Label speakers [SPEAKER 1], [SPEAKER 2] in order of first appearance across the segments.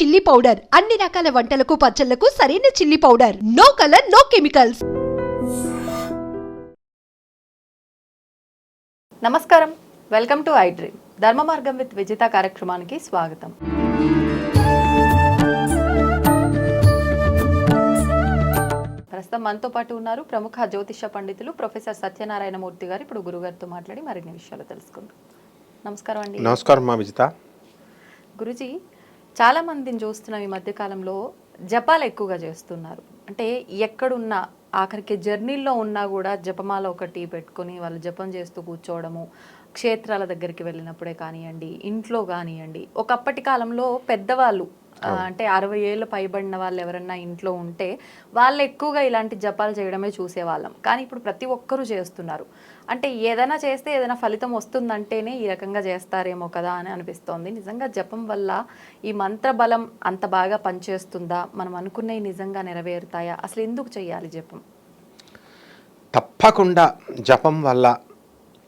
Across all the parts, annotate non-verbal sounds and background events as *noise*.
[SPEAKER 1] Chilli powder అన్ని రకాల వంటలకు పచ్చళ్ళకు సరైన chilli powder no colour no chemicals
[SPEAKER 2] నమస్కారం. Welcome to I dream Dharma Margam with Vijitha కార్యక్రమానికి స్వాగతం. ప్రస్తుతం మనతో పాటు ఉన్నారు ప్రముఖ జ్యోతిష పండితులు ప్రొఫెసర్ సత్యనారాయణ మూర్తి గారు. ఇప్పుడు గురుగారితో మాట్లాడి మరిన్ని విషయాలు తెలుసుకుందాం. నమస్కారం అండి.
[SPEAKER 3] నమస్కారం మా విజిత.
[SPEAKER 2] గురుజీ చాలా మందిని చూస్తున్నాం ఈ మధ్యకాలంలో జపాలు ఎక్కువగా చేస్తున్నారు. అంటే ఎక్కడున్నా ఆఖరికి జర్నీల్లో ఉన్నా కూడా జపమాల ఒకటి పెట్టుకొని వాళ్ళు జపం చేస్తూ కూర్చోవడము క్షేత్రాల దగ్గరికి వెళ్ళినప్పుడే కానివ్వండి ఇంట్లో కానివ్వండి ఒకప్పటి కాలంలో పెద్దవాళ్ళు అంటే అరవై ఏళ్ళు పైబడిన వాళ్ళు ఎవరన్నా ఇంట్లో ఉంటే వాళ్ళు ఎక్కువగా ఇలాంటి జపాలు చేయడమే చూసేవాళ్ళం. కానీ ఇప్పుడు ప్రతి ఒక్కరూ చేస్తున్నారు. అంటే ఏదైనా చేస్తే ఏదైనా ఫలితం వస్తుందంటేనే ఈ రకంగా చేస్తారేమో కదా అని అనిపిస్తోంది. నిజంగా జపం వల్ల ఈ మంత్ర బలం అంత బాగా పనిచేస్తుందా? మనం అనుకున్నవి నిజంగా నెరవేరుతాయా? అసలు ఎందుకు చేయాలి జపం?
[SPEAKER 3] తప్పకుండా జపం వల్ల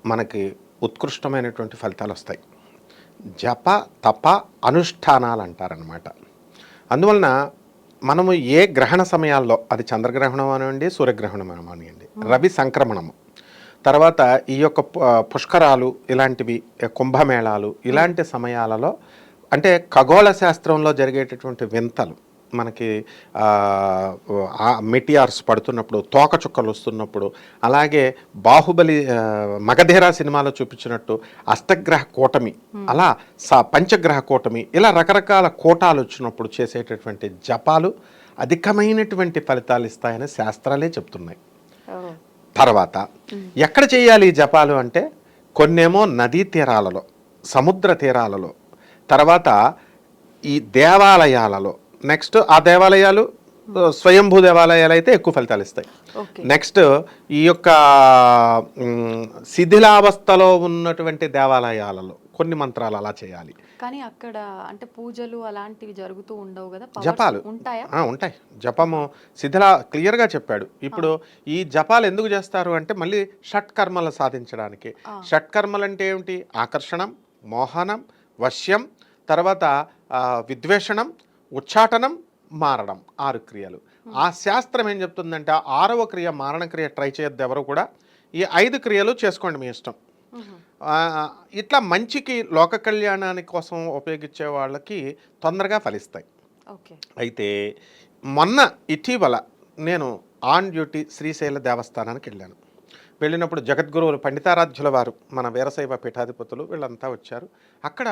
[SPEAKER 3] మనకి ఉత్కృష్టమైనటువంటి ఫలితాలు వస్తాయి జప తప అనుష్ఠానాలు అంటారనమాట అందువలన మనము ఏ గ్రహణ సమయాల్లో అది చంద్రగ్రహణం అనివ్వండి సూర్యగ్రహణం అనివ్వండి రవి సంక్రమణము. తర్వాత ఈ యొక్క పుష్కరాలు ఇలాంటివి కుంభమేళాలు ఇలాంటి సమయాలలో అంటే ఖగోళ శాస్త్రంలో జరిగేటటువంటి వింతలు మనకి మెటియార్స్ పడుతున్నప్పుడు తోక చుక్కలు వస్తున్నప్పుడు అలాగే బాహుబలి మగధీర సినిమాలో చూపించినట్టు అష్టగ్రహ కూటమి అలా స పంచగ్రహ కూటమి ఇలా రకరకాల కూటాలు వచ్చినప్పుడు చేసేటటువంటి జపాలు అధికమైనటువంటి ఫలితాలు ఇస్తాయని శాస్త్రాలే చెప్తున్నాయి. తర్వాత ఎక్కడ చేయాలి ఈ జపాలు అంటే కొన్నేమో నదీ తీరాలలో సముద్ర తీరాలలో తర్వాత ఈ దేవాలయాలలో నెక్స్ట్ ఆ దేవాలయాలు స్వయంభూ దేవాలయాలు అయితే ఎక్కువ ఫలితాలు ఇస్తాయి. నెక్స్ట్ ఈ యొక్క శిథిలావస్థలో ఉన్నటువంటి దేవాలయాలలో కొన్ని మంత్రాలు అలా చేయాలి.
[SPEAKER 2] కానీ అక్కడ అంటే పూజలు అలాంటివి జరుగుతూ ఉండవు కదా?
[SPEAKER 3] జపాలు.
[SPEAKER 2] ఉంటాయా?
[SPEAKER 3] ఉంటాయి. జపము శిథిల క్లియర్గా చెప్పాడు. ఇప్పుడు ఈ జపాలు ఎందుకు చేస్తారు అంటే మళ్ళీ షట్కర్మలు సాధించడానికి. షట్కర్మలు అంటే ఏమిటి? ఆకర్షణం మోహనం వశ్యం తర్వాత విద్వేషణం ఉచ్చాటనం మారడం ఆరు క్రియలు. ఆ శాస్త్రం ఏం చెప్తుందంటే ఆరవ క్రియ మారణ క్రియ ట్రై చేయొద్దు ఎవరు కూడా. ఈ ఐదు క్రియలు చేసుకోండి మీ ఇష్టం. ఇట్లా మంచికి లోక కళ్యాణానికి కోసం ఉపయోగించే వాళ్ళకి తొందరగా ఫలిస్తాయి.
[SPEAKER 2] ఓకే.
[SPEAKER 3] అయితే మొన్న ఇటీవల నేను ఆన్ డ్యూటీ శ్రీశైల దేవస్థానానికి వెళ్ళాను. వెళ్ళినప్పుడు జగద్గురువులు పండితారాధ్యుల వారు మన వీరశైవ పీఠాధిపతులు వీళ్ళంతా వచ్చారు. అక్కడ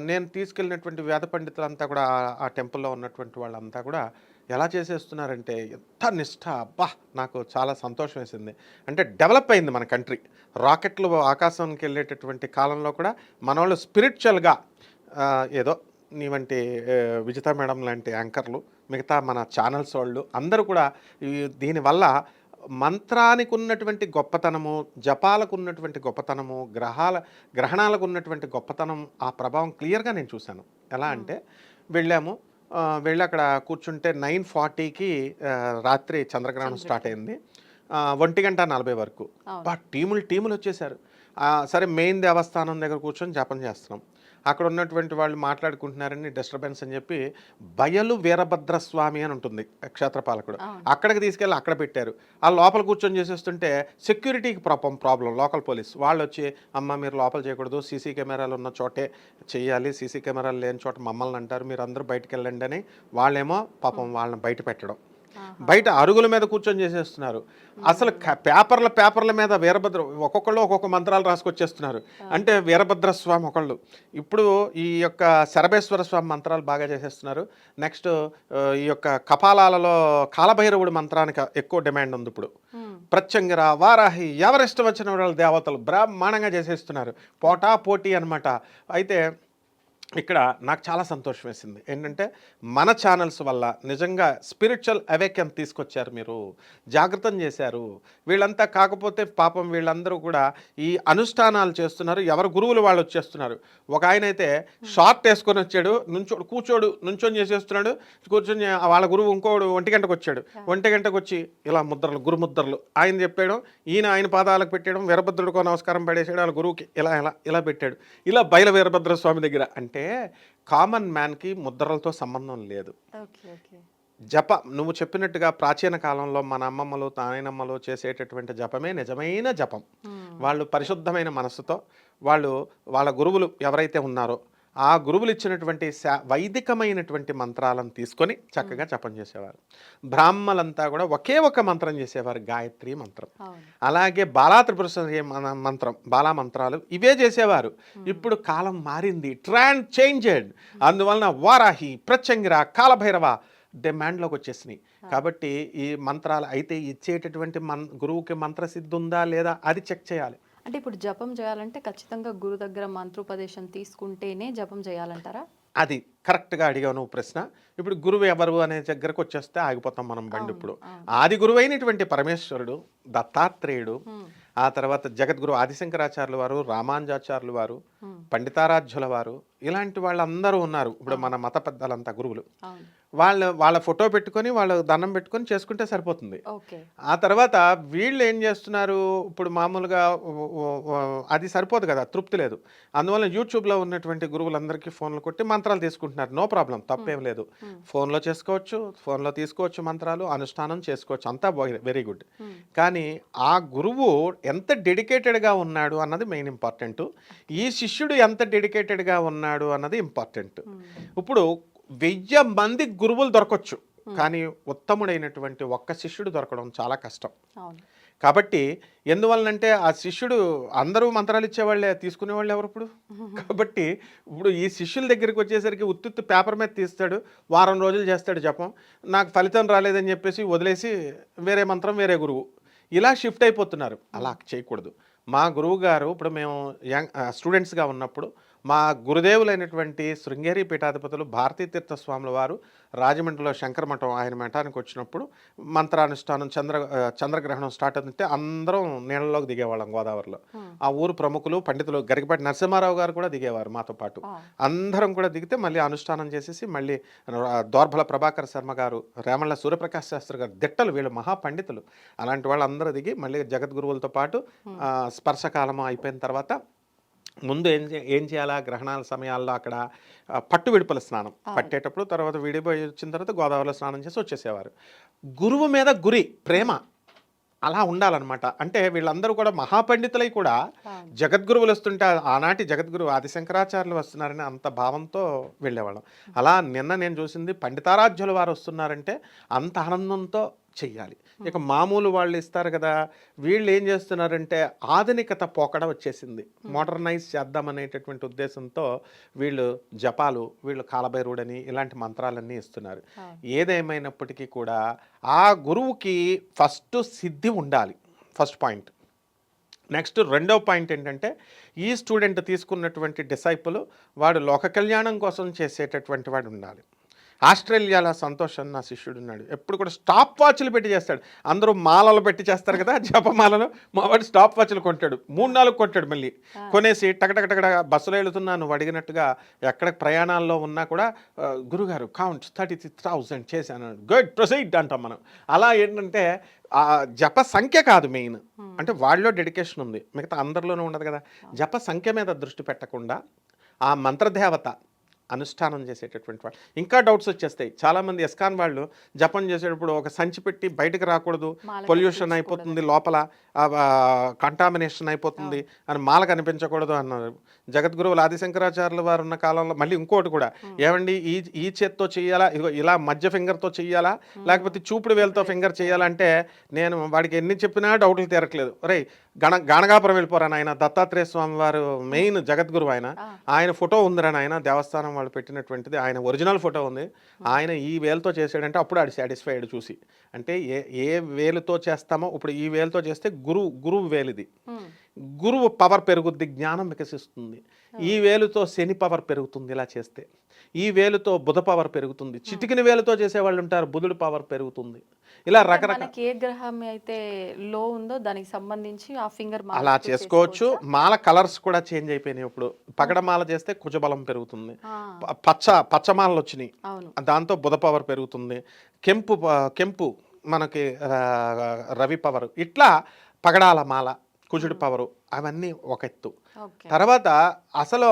[SPEAKER 3] నేను తీసుకెళ్ళినటువంటి వేద పండితులంతా కూడా ఆ- టెంపుల్లో ఉన్నటువంటి వాళ్ళంతా కూడా ఎలా చేసేస్తున్నారంటే ఎంత నిష్ఠ అబ్బా! నాకు చాలా సంతోషం వేసింది. అంటే డెవలప్ అయింది మన కంట్రీ. రాకెట్లు ఆకాశానికి వెళ్ళేటటువంటి కాలంలో కూడా మన వాళ్ళు స్పిరిచువల్గా ఏదో నీ వంటి విజిత మేడం లాంటి యాంకర్లు మిగతా మన ఛానల్స్ వాళ్ళు అందరూ కూడా దీనివల్ల మంత్రానికి ఉన్నటువంటి గొప్పతనము జపాలకు ఉన్నటువంటి గొప్పతనము గ్రహాల గ్రహణాలకు ఉన్నటువంటి గొప్పతనం ఆ ప్రభావం క్లియర్గా నేను చూశాను. ఎలా అంటే వెళ్ళాము. వెళ్ళి అక్కడ కూర్చుంటే నైన్ ఫార్టీకి రాత్రి చంద్రగ్రహణం స్టార్ట్ అయింది. ఒంటి గంట నలభై వరకు.
[SPEAKER 2] అవును.
[SPEAKER 3] బా టీములు టీములు వచ్చేసారు సరే మెయిన్ దేవస్థానం దగ్గర కూర్చొని జపం చేస్తున్నాం. అక్కడ ఉన్నటువంటి వాళ్ళు మాట్లాడుకుంటున్నారని డిస్టర్బెన్స్ అని చెప్పి బయలు వీరభద్ర స్వామి అని ఉంటుంది క్షేత్రపాలకుడు. అక్కడికి తీసుకెళ్ళి అక్కడ పెట్టారు. ఆ లోపల కూర్చొని చేసేస్తుంటే సెక్యూరిటీకి ప్రాబ్లం ప్రాబ్లం లోకల్ పోలీస్. వాళ్ళు వచ్చి అమ్మ మీరు లోపల చేయకూడదు. సీసీ కెమెరాలు ఉన్న చోటే చేయాలి. సీసీ కెమెరాలు లేని చోట మమ్మల్ని అంటారు. మీరు అందరూ బయటికి వెళ్ళండి అని వాళ్ళేమో పాపం వాళ్ళని బయట పెట్టడం. బయట అరుగుల మీద కూర్చొని చేసేస్తున్నారు. అసలు పేపర్ల పేపర్ల మీద వీరభద్ర ఒక్కొక్కళ్ళు ఒక్కొక్క మంత్రాలు రాసుకొచ్చేస్తున్నారు. అంటే వీరభద్ర స్వామి ఒకళ్ళు. ఇప్పుడు ఈ యొక్క శరభేశ్వర స్వామి మంత్రాలు బాగా చేసేస్తున్నారు. నెక్స్ట్ ఈ యొక్క కపాలాలలో కాలభైరవుడి మంత్రానికి ఎక్కువ డిమాండ్ ఉంది ఇప్పుడు. ప్రత్యంగిర వారాహి ఎవరిష్టం వచ్చిన వాళ్ళ దేవతలు బ్రహ్మాండంగా చేసేస్తున్నారు. పోటా పోటీ అన్నమాట. అయితే ఇక్కడ నాకు చాలా సంతోషం వేసింది. ఏంటంటే మన ఛానల్స్ వల్ల నిజంగా స్పిరిచువల్ అవేక్యం తీసుకొచ్చారు మీరు జాగృతం చేశారు. వీళ్ళంతా కాకపోతే పాపం వీళ్ళందరూ కూడా ఈ అనుష్ఠానాలు చేస్తున్నారు ఎవరు గురువులు వాళ్ళు వచ్చేస్తున్నారు. ఒక ఆయన అయితే షార్ట్ వేసుకొని వచ్చాడు నుంచోడు కూర్చోడు నుంచొని చేసేస్తున్నాడు కూర్చొని వాళ్ళ గురువు ఇంకోడు ఒంటి గంటకు వచ్చాడు. ఒంటి గంటకు వచ్చి ఇలా ముద్రలు గురు ముద్రలు ఆయన చెప్పాడు ఈయన ఆయన పాదాలకు పెట్టాడు వీరభద్రుడికో నమస్కారం పడేసాడు వాళ్ళ గురువుకి ఇలా ఇలా ఇలా పెట్టాడు. ఇలా బయల వీరభద్ర స్వామి దగ్గర అంటే కామన్ మ్యాన్కి ముద్రలతో సంబంధం లేదు. జప నువ్వు చెప్పినట్టుగా ప్రాచీన కాలంలో మన అమ్మమ్మలు నాయనమ్మలు చేసేటటువంటి జపమే నిజమైన జపం. వాళ్ళు పరిశుద్ధమైన మనస్సుతో వాళ్ళు వాళ్ళ గురువులు ఎవరైతే ఉన్నారో ఆ గురువులు ఇచ్చినటువంటి శా వైదికమైనటువంటి మంత్రాలను తీసుకొని చక్కగా జపం చేసేవారు. బ్రాహ్మలంతా కూడా ఒకే ఒక మంత్రం చేసేవారు గాయత్రి మంత్రం. అలాగే బాలా త్రిపుర సుందరి మన మంత్రం బాలా మంత్రాలు ఇవే చేసేవారు. ఇప్పుడు కాలం మారింది ట్రాండ్ చేంజెడ్ అందువలన వారాహి ప్రత్యంగిర కాలభైరవ డిమాండ్లోకి వచ్చేసినాయి. కాబట్టి ఈ మంత్రాలు అయితే ఇచ్చేటటువంటి మన్ గురువుకి మంత్రసిద్ధి ఉందా లేదా అది చెక్ చేయాలి.
[SPEAKER 2] అంటే ఇప్పుడు జపం చేయాలంటే ఖచ్చితంగా గురు దగ్గర మంత్రోపదేశం తీసుకుంటేనే జపం చేయాలంటారా?
[SPEAKER 3] అది కరెక్ట్గా అడిగావు నువ్వు ప్రశ్న. ఇప్పుడు గురువు ఎవరు అనే దగ్గరకు వచ్చేస్తే ఆగిపోతాం మనం బండి ఇప్పుడు. ఆది గురువైనటువంటి పరమేశ్వరుడు దత్తాత్రేయుడు ఆ తర్వాత జగద్గురు ఆదిశంకరాచార్యుల వారు రామానుజాచార్యుల వారు పండితారాధ్యుల వారు ఇలాంటి వాళ్ళందరూ ఉన్నారు. ఇప్పుడు మన మత పెద్దలంతా గురువులు. వాళ్ళ వాళ్ళ ఫోటో పెట్టుకొని వాళ్ళు దండం పెట్టుకొని చేసుకుంటే సరిపోతుంది. ఆ తర్వాత వీళ్ళు ఏం చేస్తున్నారు? ఇప్పుడు మామూలుగా అది సరిపోదు కదా తృప్తి లేదు. అందువల్ల యూట్యూబ్లో ఉన్నటువంటి గురువులందరికీ ఫోన్లు కొట్టి మంత్రాలు తీసుకుంటున్నారు. నో ప్రాబ్లం తప్పేం లేదు. ఫోన్లో చేసుకోవచ్చు ఫోన్లో తీసుకోవచ్చు మంత్రాలు అనుష్ఠానం చేసుకోవచ్చు. అంతా వెరీ గుడ్. కానీ ఆ గురువు ఎంత డెడికేటెడ్గా ఉన్నాడు అన్నది మెయిన్ ఇంపార్టెంట్. ఈ శిష్యుడు ఎంత డెడికేటెడ్గా ఉన్నాడు అన్నది ఇంపార్టెంట్. ఇప్పుడు వెయ్యి మంది గురువులు దొరకవచ్చు కానీ ఉత్తముడైనటువంటి ఒక్క శిష్యుడు దొరకడం చాలా కష్టం. కాబట్టి ఎందువలనంటే ఆ శిష్యుడు అందరూ మంత్రాలు ఇచ్చేవాళ్ళే తీసుకునేవాళ్ళు ఎవరు ఇప్పుడు? *laughs* కాబట్టి ఇప్పుడు ఈ శిష్యుల దగ్గరికి వచ్చేసరికి ఉత్తుత్తు పేపర్ మీద తీస్తాడు వారం రోజులు చేస్తాడు జపం నాకు ఫలితం రాలేదని చెప్పేసి వదిలేసి వేరే మంత్రం వేరే గురువు. ఇలా షిఫ్ట్ అయిపోతున్నారు. అలా చేయకూడదు. మా గురువు గారు ఇప్పుడు మేము యంగ్ స్టూడెంట్స్గా ఉన్నప్పుడు మా గురుదేవులైనటువంటి శృంగేరి పీఠాధిపతులు భారతీ తీర్థ స్వాముల వారు రాజమండ్రిలో శంకర మఠం ఆయన మఠానికి వచ్చినప్పుడు మంత్రానుష్ఠానం చంద్ర చంద్రగ్రహణం స్టార్ట్ అవుతుంటే అందరం నీళ్ళలోకి దిగేవాళ్ళం గోదావరిలో. ఆ. ఊరు ప్రముఖులు పండితులు గరికపాటి నరసింహారావు గారు కూడా దిగేవారు మాతో పాటు. అందరం కూడా దిగితే మళ్ళీ అనుష్ఠానం చేసేసి మళ్ళీ ఆ, దోర్బల ప్రభాకర్ శర్మ గారు రేమళ్ళ సూర్యప్రకాశ్ శాస్త్రి గారు దిట్టలు వీళ్ళు మహాపండితులు. అలాంటి వాళ్ళందరూ దిగి మళ్ళీ జగద్గురువులతో పాటు స్పర్శకాలం అయిపోయిన తర్వాత ముందు ఏం ఏం చేయాలా? గ్రహణాల సమయాల్లో అక్కడ పట్టు విడుపుల స్నానం పట్టేటప్పుడు తర్వాత విడిపోయి వచ్చిన తర్వాత గోదావరిలో స్నానం చేసి వచ్చేసేవారు. గురువు మీద గురి ప్రేమ అలా ఉండాలన్నమాట. అంటే వీళ్ళందరూ కూడా మహాపండితులై కూడా జగద్గురువులు వస్తుంటే ఆనాటి జగద్గురు ఆదిశంకరాచార్యులు వస్తున్నారని అంత భావంతో వెళ్ళేవాళ్ళం. అలా నిన్న నేను చూసింది పండితారాధ్యుల వారు వస్తున్నారంటే అంత ఆనందంతో చెయ్యాలి. ఇక మామూలు వాళ్ళు ఇస్తారు కదా వీళ్ళు ఏం చేస్తున్నారంటే ఆధునికత పోకడ వచ్చేసింది. మోడర్నైజ్ చేద్దామనేటటువంటి ఉద్దేశంతో వీళ్ళు జపాలు వీళ్ళు కాలభైరుడని ఇలాంటి మంత్రాలన్నీ ఇస్తున్నారు. ఏదేమైనప్పటికీ కూడా ఆ గురువుకి ఫస్ట్ సిద్ధి ఉండాలి ఫస్ట్ పాయింట్. నెక్స్ట్ రెండో పాయింట్ ఏంటంటే ఈ స్టూడెంట్ తీసుకున్నటువంటి డిసైపుల్ వాడు లోక కళ్యాణం కోసం చేసేటటువంటి వాడు ఉండాలి. ఆస్ట్రేలియాలో సంతోష్ అన్న శిష్యుడు ఉన్నాడు. ఎప్పుడు కూడా స్టాప్ వాచ్లు పెట్టి చేస్తాడు. అందరూ మాలలు పెట్టి చేస్తారు కదా జపమాలలో మా వాడు స్టాప్ వాచ్లు కొంటాడు. మూడు నాలుగు కొంటాడు మళ్ళీ. కొనేసి టకటకటకట బస్సులో వెళుతున్నా నువ్వు అడిగినట్టుగా ఎక్కడ ప్రయాణాల్లో ఉన్నా కూడా "ఆ, గురుగారు కౌంట్ థర్టీ సిక్స్ థౌసండ్ చేశాను. గుడ్ ప్రొసీడ్ అంటాం మనం. అలా ఏంటంటే ఆ జప సంఖ్య కాదు మెయిన్. అంటే వాళ్ళలో డెడికేషన్ ఉంది. మిగతా అందరిలోనూ ఉండదు కదా. జప సంఖ్య మీద దృష్టి పెట్టకుండా ఆ మంత్రదేవత అనుష్ఠానం చేసేటటువంటి వాళ్ళు. ఇంకా డౌట్స్ వచ్చేస్తాయి. చాలామంది ఎస్కాన్ వాళ్ళు జపం చేసేటప్పుడు ఒక సంచి పెట్టి బయటకు రాకూడదు. పొల్యూషన్ అయిపోతుంది. లోపల కంటామినేషన్ అయిపోతుంది. అని మాల కనిపించకూడదు అన్నారు. జగద్గురువులు ఆదిశంకరాచార్యుల వారు ఉన్న కాలంలో మళ్ళీ ఇంకోటి కూడా. ఏమండి? ఈ ఈ చేత్తో ఇదిగో ఇలా మధ్య ఫింగర్తో చెయ్యాలా లేకపోతే చూపుడు వేలతో ఫింగర్ చేయాలంటే నేను వాడికి ఎన్ని చెప్పినా డౌట్లు తీరట్లేదు. రే గణ గాణగాపురం వెళ్ళిపోరాను ఆయన దత్తాత్రేయ స్వామి వారు మెయిన్ జగద్గురు ఆయన. ఆయన ఫోటో ఉందిరాని ఆయన దేవస్థానం వాళ్ళు పెట్టినటువంటిది ఆయన ఒరిజినల్ ఫోటో ఉంది. ఆయన ఈ వేలుతో చేసాడంటే అప్పుడు ఆడు సాటిస్ఫైడ్ చూసి. అంటే ఏ ఏ వేలుతో చేస్తామో ఇప్పుడు ఈ వేలుతో చేస్తే గురువు గురువు వేలిది. గురువు పవర్ పెరుగుద్ది జ్ఞానం వికసిస్తుంది. ఈ వేలుతో శని పవర్ పెరుగుతుంది ఇలా చేస్తే. ఈ వేలుతో బుధ పవర్ పెరుగుతుంది. చిటికిన వేలుతో చేసేవాళ్ళు ఉంటారు బుధుడు పవర్ పెరుగుతుంది. ఇలా రకరకాల
[SPEAKER 2] ఏ గ్రహం అయితే లో ఉందో దానికి సంబంధించి ఆ ఫింగర్
[SPEAKER 3] అలా చేసుకోవచ్చు. మాల కలర్స్ కూడా చేంజ్ అయిపోయినాయి ఇప్పుడు. పగడమాల చేస్తే కుజబలం పెరుగుతుంది. పచ్చ పచ్చమాలలు వచ్చినాయి. దాంతో బుధ పవర్ పెరుగుతుంది. కెంపు కెంపు మనకి రవి పవర్ ఇట్లా పగడాల మాల కుజుడు పవరు అవన్నీ ఒక ఎత్తు. తర్వాత అసలు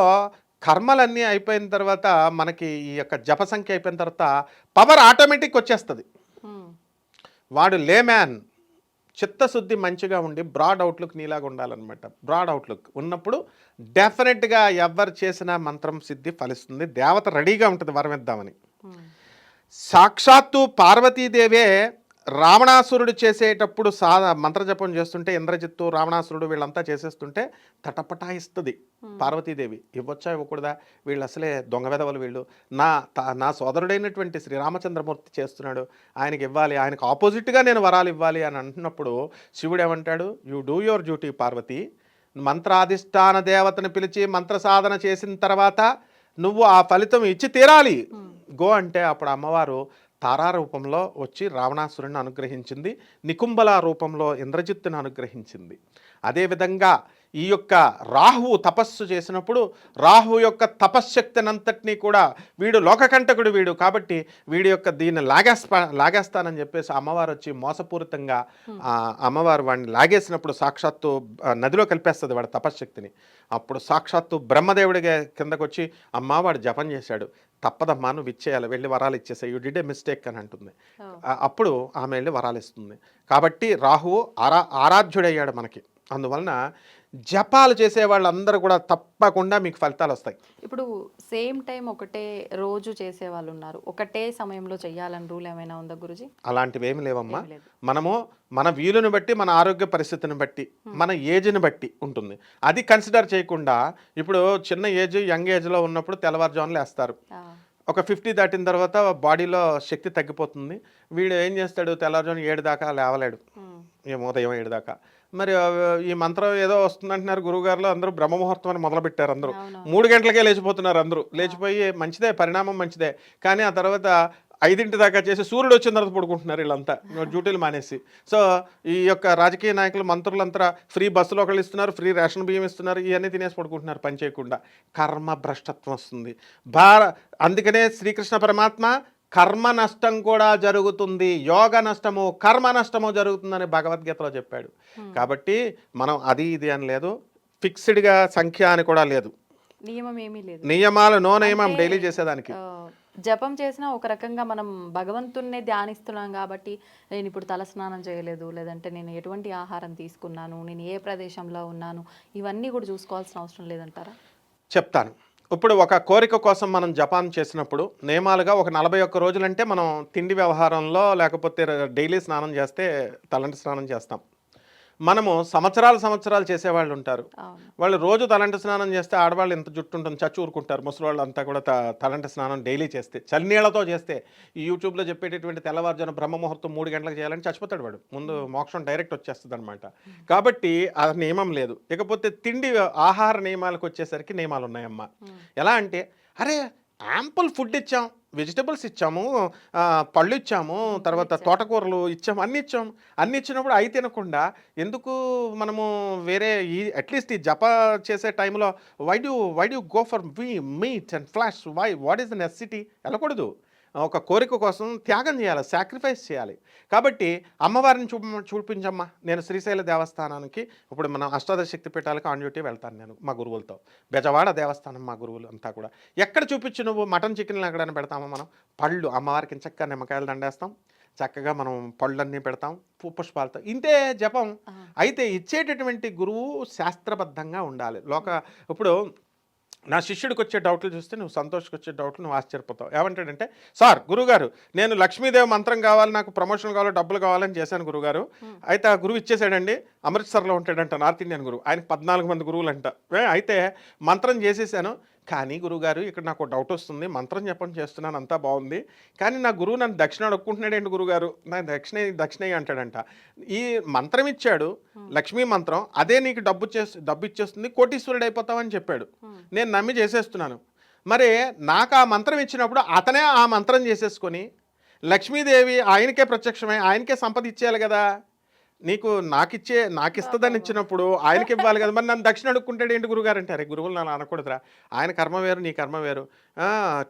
[SPEAKER 3] కర్మలన్నీ అయిపోయిన తర్వాత మనకి ఈ యొక్క జప సంఖ్య అయిపోయిన తర్వాత పవర్ ఆటోమేటిక్ వచ్చేస్తుంది. వాడు లేమ్యాన్. చిత్తశుద్ధి మంచిగా ఉండి బ్రాడ్ అవుట్లుక్ నీలాగా ఉండాలన్నమాట. బ్రాడ్ అవుట్లుక్ ఉన్నప్పుడు డెఫినెట్గా ఎవరు చేసిన మంత్రం సిద్ధి ఫలిస్తుంది. దేవత రెడీగా ఉంటుంది వరం ఇద్దామని
[SPEAKER 2] ఉమ్,
[SPEAKER 3] సాక్షాత్తు పార్వతీదేవే రావణాసురుడు చేసేటప్పుడు సా మంత్రజపం చేస్తుంటే ఇంద్రజిత్తు రావణాసురుడు వీళ్ళంతా చేసేస్తుంటే తటపటాయిస్తుంది పార్వతీదేవి. ఇవ్వచ్చా ఇవ్వకూడదా? వీళ్ళు అసలే దొంగ వెదవలు వీళ్ళు. నా తా- నా సోదరుడైనటువంటి శ్రీరామచంద్రమూర్తి చేస్తున్నాడు. ఆయనకి ఇవ్వాలి ఆయనకు ఆపోజిట్గా నేను వరాలు ఇవ్వాలి అని అంటున్నప్పుడు శివుడు ఏమంటాడు? You do your duty Parvati. మంత్రాధిష్టాన దేవతను పిలిచి మంత్ర సాధన చేసిన తర్వాత నువ్వు ఆ ఫలితం ఇచ్చి తీరాలి. గో అంటే అప్పుడు అమ్మవారు తారా రూపంలో వచ్చి రావణాసురుని అనుగ్రహించింది నికుంబల రూపంలో ఇంద్రజిత్తును అనుగ్రహించింది. అదేవిధంగా ఈ యొక్క రాహువు తపస్సు చేసినప్పుడు రాహు యొక్క తపశ్శక్తినంతటినీ కూడా వీడు లోకకంటకుడు వీడు కాబట్టి వీడి యొక్క దీన్ని లాగేస్తా లాగేస్తానని చెప్పేసి అమ్మవారు వచ్చి మోసపూరితంగా అమ్మవారు వాడిని లాగేసినప్పుడు సాక్షాత్తు నదిలో కలిపేస్తుంది వాడి తపశ్శక్తిని. అప్పుడు సాక్షాత్తు బ్రహ్మదేవుడిగా కిందకు వచ్చి అమ్మ వాడు జపం చేశాడు. తప్పదమ్మా నువ్వు ఇచ్చేయాలి వెళ్ళి వరాలు ఇచ్చేసాయి. యూ డిడ్ ఏ మిస్టేక్ అని అంటుంది. అప్పుడు ఆమె వెళ్ళి వరాలు ఇస్తుంది. కాబట్టి రాహువు ఆరా ఆరాధ్యుడయ్యాడు మనకి. అందువలన జపాలు చేసే వాళ్ళందరూ కూడా తప్పకుండా మీకు ఫలితాలు వస్తాయి.
[SPEAKER 2] ఇప్పుడు సేమ్ టైం ఒకటే రోజు చేసే వాళ్ళు ఉన్నారు ఒకటే సమయంలో చెయ్యాలని రూల్ ఏమైనా ఉందా గురుజీ?
[SPEAKER 3] అలాంటివి ఏమి లేవమ్మా. మనము మన వీలుని బట్టి మన ఆరోగ్య పరిస్థితిని బట్టి మన ఏజ్ని బట్టి ఉంటుంది. అది కన్సిడర్ చేయకుండా ఇప్పుడు చిన్న ఏజ్ యంగ్ ఏజ్లో ఉన్నప్పుడు తెల్లవారుజాములు వేస్తారు ఒక ఫిఫ్టీ దాటిన తర్వాత బాడీలో శక్తి తగ్గిపోతుంది. వీడు ఏం చేస్తాడు? తెల్లవారుజామున ఏడు దాకా లేవలేడు. ఉదయం ఏడు దాకా. మరి ఈ మంత్రం ఏదో వస్తుందంటున్నారు గురువుగారులు అందరూ బ్రహ్మముహూర్తం అని మొదలుపెట్టారు అందరూ. మూడు గంటలకే లేచిపోతున్నారు అందరూ. లేచిపోయి మంచిదే పరిణామం మంచిదే. కానీ ఆ తర్వాత ఐదింటి దాకా చేసి సూర్యుడు వచ్చిన తర్వాత పడుకుంటున్నారు వీళ్ళంతా. డ్యూటీలు మానేసి. సో ఈ యొక్క రాజకీయ నాయకులు మంత్రులంతా ఫ్రీ బస్సులు ఒకళ్ళు ఇస్తున్నారు ఫ్రీ రేషన్ బియ్యం ఇస్తున్నారు ఇవన్నీ తినేసి పడుకుంటున్నారు పని చేయకుండా. కర్మ భ్రష్టత్వం వస్తుంది. భార అందుకనే శ్రీకృష్ణ పరమాత్మ కర్మ నష్టం కూడా జరుగుతుంది యోగ నష్టము కర్మ నష్టము జరుగుతుందని భగవద్గీతలో చెప్పాడు. కాబట్టి మనం అది ఇది అని లేదు ఫిక్స్డ్గా సంఖ్య అని కూడా లేదు.
[SPEAKER 2] నియమం ఏమీ లేదు.
[SPEAKER 3] నియమాలు నో నియమం డైలీ చేసేదానికి.
[SPEAKER 2] జపం చేసినా ఒక రకంగా మనం భగవంతున్నే ధ్యానిస్తున్నాం కాబట్టి నేను ఇప్పుడు తలస్నానం చేయలేదు లేదంటే నేను ఎటువంటి ఆహారం తీసుకున్నాను నేను ఏ ప్రదేశంలో ఉన్నాను ఇవన్నీ కూడా చూసుకోవాల్సిన అవసరం లేదంటారా?
[SPEAKER 3] చెప్తాను. ఇప్పుడు ఒక కోరిక కోసం మనం జపాన్ చేసినప్పుడు నియమాలుగా ఒక నలభై ఒక్క రోజులంటే మనం తిండి వ్యవహారంలో లేకపోతే డైలీ స్నానం చేస్తే తలంటి స్నానం చేస్తాం. మనము సంవత్సరాలు సంవత్సరాలు చేసేవాళ్ళు ఉంటారు. వాళ్ళు రోజు తలంటి స్నానం చేస్తే ఆడవాళ్ళు ఎంత జుట్టు ఉంటుంది చచ్చి ఊరుకుంటారు. ముసలివాళ్ళు అంతా కూడా తలంటి స్నానం డైలీ చేస్తే చన్నీళ్ళతో చేస్తే ఈ యూట్యూబ్లో చెప్పేటటువంటి తెల్లవారుజాన బ్రహ్మ ముహూర్తం మూడు గంటలకు చేయాలని చచ్చిపోతాడు వాడు. ముందు మోక్షం డైరెక్ట్ వచ్చేస్తుంది అనమాట కాబట్టి ఆ నియమం లేదు. ఇకపోతే తిండి ఆహార నియమాలకు వచ్చేసరికి నియమాలు ఉన్నాయమ్మా ఎలా అంటే అరే యాంపుల్ ఫుడ్ ఇచ్చాం వెజిటబుల్స్ ఇచ్చాము పళ్ళు ఇచ్చాము తర్వాత తోటకూరలు ఇచ్చాము అన్ని ఇచ్చాము అన్ని ఇచ్చినప్పుడు అవి తినకుండా ఎందుకు మనము వేరే ఈ అట్లీస్ట్ ఈ జప చేసే టైంలో why do why do go for we meat and flesh why what is the necessity వెళ్ళకూడదు. ఒక కోరిక కోసం త్యాగం చేయాలి సాక్రిఫైస్ చేయాలి. కాబట్టి అమ్మవారిని చూప చూపించమ్మా. నేను శ్రీశైల దేవస్థానానికి ఇప్పుడు మన అష్టాదశ శక్తి పీఠాలకు ఆన్ డ్యూటీ వెళ్తాను నేను మా గురువులతో. బెజవాడ దేవస్థానం మా గురువులు అంతా కూడా. ఎక్కడ చూపించు నువ్వు మటన్ చికెన్లు ఎక్కడైనా పెడతామా మనం? పళ్ళు అమ్మవారికి చక్కగా నిమ్మకాయలు దండేస్తాం. చక్కగా మనం పళ్ళన్నీ పెడతాం పు- పుష్పాలతో. ఇంతే జపం. అయితే ఇచ్చేటటువంటి గురువు శాస్త్రబద్ధంగా ఉండాలి. లోక ఇప్పుడు నా శిష్యుడికి వచ్చే డౌట్లు చూస్తే నువ్వు సంతోష్కి వచ్చే డౌట్లు నువ్వు ఆశ్చర్యపోతావు. ఏమంటాడంటే సార్ గురుగారు నేను లక్ష్మీదేవి మంత్రం కావాలి నాకు ప్రమోషన్ కావాలి డబ్బులు కావాలని చేశాను గురుగారు. అయితే ఆ గురువు ఇచ్చేసాడండి. అమృత్సర్లో ఉంటాడంట నార్త్ ఇండియన్ గురువు. ఆయన పద్నాలుగు మంది గురువులు అంట అయితే మంత్రం చేసేసాను. కానీ గురుగారు ఇక్కడ నాకు డౌట్ వస్తుంది. మంత్రం చెప్పని చేస్తున్నాను అంతా బాగుంది. కానీ నా గురువు నన్ను దక్షిణ అడుక్కుంటున్నాడు ఏంటి గురుగారు? నా దక్షిణ దక్షిణ అంటాడంట. ఈ మంత్రం ఇచ్చాడు లక్ష్మీ మంత్రం అదే నీకు డబ్బు చేసి డబ్బు ఇచ్చేస్తుంది కోటీశ్వరుడు అయిపోతావని చెప్పాడు. నేను నమ్మి చేసేస్తున్నాను. మరి నాకు ఆ మంత్రం ఇచ్చినప్పుడు అతనే ఆ మంత్రం చేసేసుకొని లక్ష్మీదేవి ఆయనకే ప్రత్యక్షమై ఆయనకే సంపద ఇచ్చేయాలి కదా? నీకు నాకిచ్చే నాకు ఇస్తుందని ఇచ్చినప్పుడు ఆయనకి ఇవ్వాలి కదా. మరి నన్ను దక్షిణ అడుక్కుంటాడు ఏంటి గురుగారు అంటారు? గురువులు నన్ను అనకూడదురా. ఆయన కర్మ వేరు నీ కర్మ వేరు.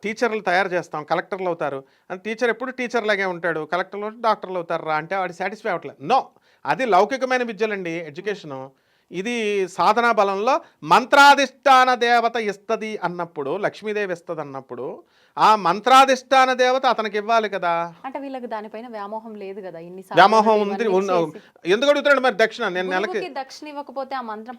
[SPEAKER 3] టీచర్లు తయారు చేస్తాం కలెక్టర్లు అవుతారు. అని టీచర్ ఎప్పుడు టీచర్ లాగే ఉంటాడు? కలెక్టర్లు డాక్టర్లు అవుతారు రా అంటే వాడు సాటిస్ఫై అవ్వట్లేదు నో అది లౌకికమైన విద్యలండి ఎడ్యుకేషను. ఇది సాధనా బలంలో మంత్రాధిష్టాన దేవత ఇస్తుంది అన్నప్పుడు లక్ష్మీదేవి ఇస్తుంది అన్నప్పుడు ఆ మంత్రాధిష్టాన దేవత అతనికి ఇవ్వాలి కదా.
[SPEAKER 2] అంటే వీళ్ళకి దానిపైన వ్యామోహం లేదు కదా ఇన్ని
[SPEAKER 3] వ్యామోహం ఉంది ఎందుకు అడుగుతున్నాడు మరి దక్షిణ? నేను నెలకి
[SPEAKER 2] దక్షిణ ఇవ్వకపోతే ఆ మంత్రం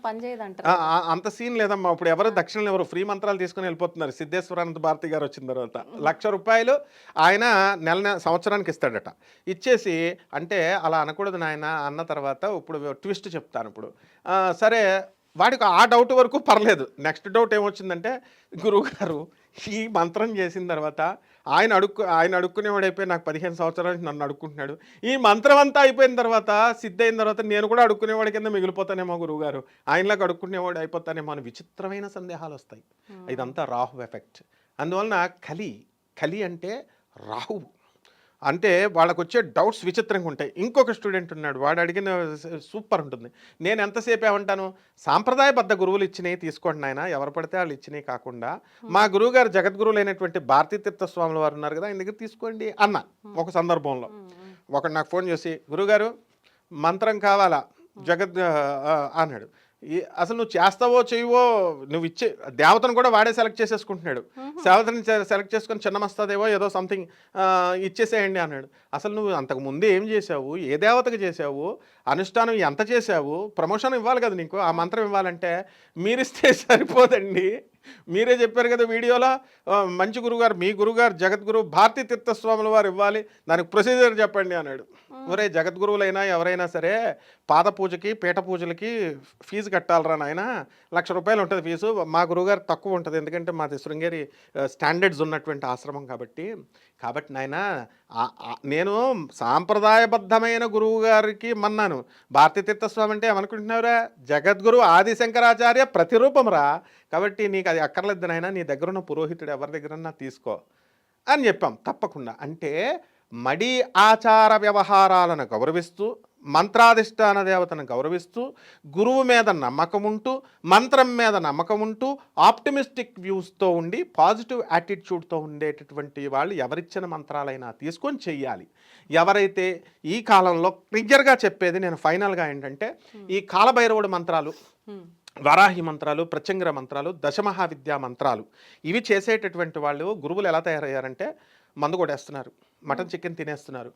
[SPEAKER 3] ఆ, అంత సీన్ లేదమ్మా. ఇప్పుడు ఎవరు దక్షిణలు ఎవరు ఫ్రీ మంత్రాలు తీసుకుని వెళ్ళిపోతున్నారు. సిద్ధేశ్వరానంద భారతి గారు వచ్చిన తర్వాత. లక్ష రూపాయలు ఆయన నెల సంవత్సరానికి ఇస్తాడట. ఇచ్చేసి అంటే అలా అనకూడదు నాయన అన్న తర్వాత ఇప్పుడు ట్విస్ట్ చెప్తాను ఇప్పుడు. సరే వాడికి ఆ డౌట్ వరకు పర్లేదు. నెక్స్ట్ డౌట్ ఏమొచ్చిందంటే గురువుగారు ఈ మంత్రం చేసిన తర్వాత ఆయన అడుక్కు ఆయన అడుక్కునేవాడు అయిపోయి నాకు పదిహేను సంవత్సరాల నుంచి నన్ను అడుక్కుంటున్నాడు. ఈ మంత్రం అంతా అయిపోయిన తర్వాత సిద్ధ అయిన తర్వాత నేను కూడా అడుక్కునేవాడి కింద మిగిలిపోతానేమో గురువుగారు. ఆయనలాగా అడుక్కునేవాడు అయిపోతానేమో అని విచిత్రమైన సందేహాలు వస్తాయి ఇదంతా రాహు ఎఫెక్ట్. అందువలన కలి కలి అంటే రాహువు. అంటే వాళ్ళకు వచ్చే డౌట్స్ విచిత్రంగా ఉంటాయి. ఇంకొక స్టూడెంట్ ఉన్నాడు వాడు అడిగిన సూపర్ ఉంటుంది. నేను ఎంతసేపు ఏమంటాను? సాంప్రదాయబద్ధ గురువులు ఇచ్చినవి తీసుకోండి నాయన ఎవరు పడితే వాళ్ళు ఇచ్చినవి కాకుండా మా గురువు గారు జగద్గురువులు అయినటువంటి భారతీ తీర్థ స్వాముల వారు ఉన్నారు కదా ఆయన దగ్గర తీసుకోండి అన్న ఒక సందర్భంలో. ఒకడు నాకు ఫోన్ చేసి గురువుగారు మంత్రం కావాలా? జగద్ అన్నాడు. అసలు నువ్వు చేస్తావో చేయవో నువ్వు ఇచ్చే దేవతను కూడా వాడే సెలెక్ట్ చేసేసుకుంటున్నాడు. దేవతని సెలెక్ట్ చేసుకొని చిన్నమస్తదేవో ఏదో సంథింగ్ ఇచ్చేసేయండి అన్నాడు. అసలు నువ్వు అంతకు ముందే ఏం చేసావు ఏ దేవతకు చేసావు అనుష్ఠానం ఎంత చేసావు ప్రమోషన్ ఇవ్వాలి కదా నీకు? ఆ మంత్రం ఇవ్వాలంటే మీరిస్తే *laughs* సరిపోదండి. మీరే చెప్పారు కదా వీడియోలో మంచి గురుగారు మీ గురుగారు జగద్గురు భారతీ తీర్థస్వాముల వారు ఇవ్వాలి. దానికి ప్రొసీజర్ చెప్పండి అన్నాడు. ఒరే జగద్గురువులైనా ఎవరైనా సరే పాద పూజకి పీఠ పూజలకి ఫీజు కట్టాలరా నాయన? లక్ష రూపాయలు ఉంటుంది ఫీజు. మా గురువుగారు తక్కువ ఉంటుంది. ఎందుకంటే మాది శృంగేరి స్టాండర్డ్స్ ఉన్నటువంటి ఆశ్రమం కాబట్టి. కాబట్టి నాయన నేను సాంప్రదాయబద్ధమైన గురువు గారికి మన్నాను. భారతీ తీర్థస్వామి అంటే ఏమనుకుంటున్నావురా? జగద్గురు ఆదిశంకరాచార్య ప్రతిరూపం రా కాబట్టి నీకు అది అక్కర్లేదు నాయన నీ దగ్గర ఉన్న పురోహితుడు ఎవరి దగ్గరన్నా తీసుకో అని చెప్పాం. తప్పకుండా. అంటే మడి ఆచార వ్యవహారాలను గౌరవిస్తూ మంత్రాధిష్టాన దేవతను గౌరవిస్తూ గురువు మీద నమ్మకం ఉంటూ మంత్రం మీద నమ్మకం ఉంటూ ఆప్టిమిస్టిక్ వ్యూస్తో ఉండి పాజిటివ్ యాటిట్యూడ్తో ఉండేటటువంటి వాళ్ళు ఎవరిచ్చిన మంత్రాలైనా తీసుకొని చెయ్యాలి. ఎవరైతే ఈ కాలంలో క్లియర్గా చెప్పేది నేను ఫైనల్గా ఏంటంటే ఈ కాలభైరవుడు మంత్రాలు వరాహి మంత్రాలు ప్రత్యంగర మంత్రాలు దశమహావిద్యా మంత్రాలు. ఇవి చేసేటటువంటి వాళ్ళు గురువులు ఎలా తయారయ్యారంటే మందు కొడేస్తున్నారు మటన్ చికెన్ తినేస్తున్నారు.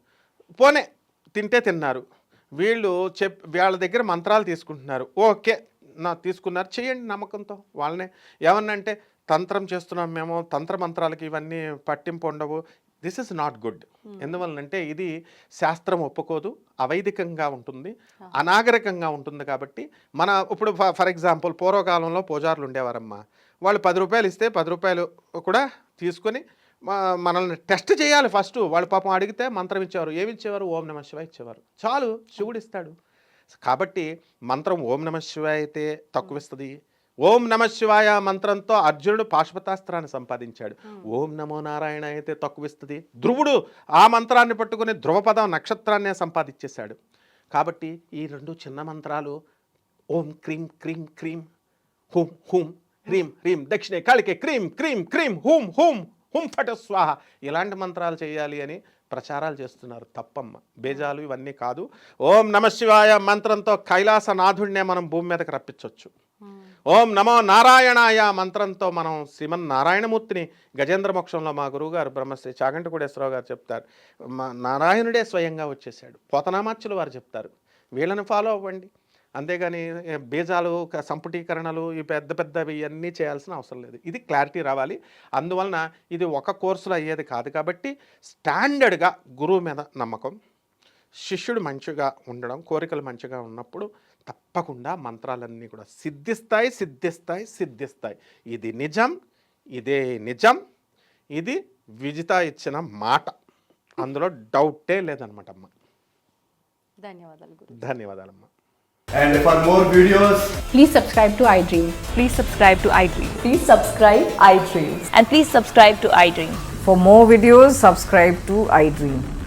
[SPEAKER 3] పోనే తింటే తిన్నారు. వీళ్ళు చెప్ వాళ్ళ దగ్గర మంత్రాలు తీసుకుంటున్నారు. ఓకే నా తీసుకున్నారు. చేయండి నమ్మకంతో వాళ్ళనే. ఏమన్నా అంటే తంత్రం చేస్తున్నాం మేము తంత్ర మంత్రాలకి ఇవన్నీ పట్టింపు ఉండవు. దిస్ ఇస్ నాట్ గుడ్ ఎందువలనంటే ఇది శాస్త్రం ఒప్పుకోదు అవైదికంగా ఉంటుంది అనాగరికంగా ఉంటుంది కాబట్టి మన ఇప్పుడు ఫర్ ఎగ్జాంపుల్ పూర్వకాలంలో పూజారులు ఉండేవారమ్మా. వాళ్ళు పది రూపాయలు ఇస్తే పది రూపాయలు కూడా తీసుకొని మనల్ని టెస్ట్ చేయాలి ఫస్ట్. వాళ్ళు పాపం అడిగితే మంత్రం ఇచ్చేవారు ఏమి ఇచ్చేవారు? ఓం నమ శివాయ ఇచ్చేవారు. చాలు శివుడు ఇస్తాడు. కాబట్టి మంత్రం ఓం నమ శివాయ అయితే తక్కువ ఇస్తుంది ఓం నమ శివాయ మంత్రంతో అర్జునుడు పాశుపతాస్త్రాన్ని సంపాదించాడు. ఓం నమో నారాయణ అయితే తక్కువ ఇస్తుంది ధ్రువుడు ఆ మంత్రాన్ని పట్టుకుని ధ్రువపదం నక్షత్రాన్నే సంపాదించేశాడు. కాబట్టి ఈ రెండు చిన్న మంత్రాలు ఓం క్రీం క్రీం క్రీం హూం హూం హ్రీం హ్రీం దక్షిణే కాళికే క్రీం క్రీం క్రీం హూం హూం హుం ఫట స్వాహ. ఇలాంటి మంత్రాలు చేయాలి అని ప్రచారాలు చేస్తున్నారు తప్పమ్మ. బేజాలు ఇవన్నీ కాదు. ఓం నమ శివాయ మంత్రంతో కైలాసనాథుడినే మనం భూమి మీదకి రప్పించవచ్చు ఓం నమో నారాయణాయ మంత్రంతో మనం శ్రీమన్ నారాయణమూర్తిని గజేంద్ర మోక్షంలో మా గురువుగారు బ్రహ్మశ్రీ చాగంటకుడేశ్వరరావు గారు చెప్తారు. మా నారాయణుడే స్వయంగా వచ్చేసాడు పోతనామాచ్యులు వారు చెప్తారు. వీళ్ళని ఫాలో అవ్వండి. అంతేగాని బీజాలు సంపుటీకరణలు ఈ పెద్ద పెద్దవి ఇవన్నీ చేయాల్సిన అవసరం లేదు. ఇది క్లారిటీ రావాలి. అందువలన ఇది ఒక కోర్సులో అయ్యేది కాదు కాబట్టి స్టాండర్డ్గా గురువు మీద నమ్మకం శిష్యుడు మంచిగా ఉండడం కోరికలు మంచిగా ఉన్నప్పుడు తప్పకుండా మంత్రాలన్నీ కూడా సిద్ధిస్తాయి సిద్ధిస్తాయి సిద్ధిస్తాయి ఇది నిజం ఇదే నిజం ఇది విజిత ఇచ్చిన మాట అందులో డౌటే లేదనమాట అమ్మ
[SPEAKER 2] ధన్యవాదాలు
[SPEAKER 3] ధన్యవాదాలమ్మ
[SPEAKER 4] And for more videos,
[SPEAKER 5] Please subscribe to iDream.
[SPEAKER 6] Please subscribe to iDream.
[SPEAKER 5] Please subscribe iDream.
[SPEAKER 6] And please subscribe to iDream.
[SPEAKER 7] For more videos, subscribe to iDream.